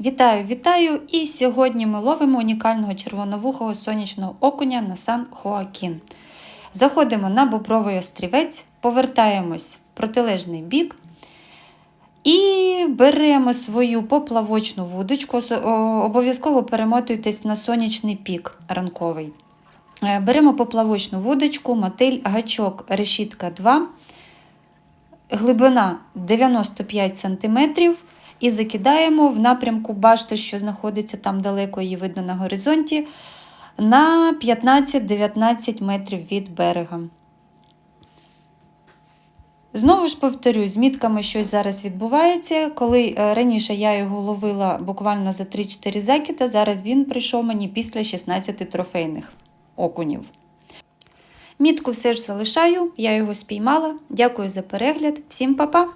Вітаю, вітаю! І сьогодні ми ловимо унікального червоновухого сонячного окуня на Сан Хоакін. Заходимо на бобровий острівець, повертаємось в протилежний бік і беремо свою поплавочну вудочку. Обов'язково перемотуйтесь на сонячний пік ранковий. Е, Беремо поплавочну вудочку, мотиль, гачок, решітка 2, глибина 95 см і закидаємо в напрямку башти, що знаходиться там далеко, її видно на горизонті, на 15-19 метрів від берега. Знову ж повторюю, з мітками щось зараз відбувається. Коли е, раніше я його ловила буквально за 3-4 закида, зараз він прийшов мені після 16 трофейних окунів. Мітку все ж залишаю, я його спіймала. Дякую за перегляд. Всім па-па!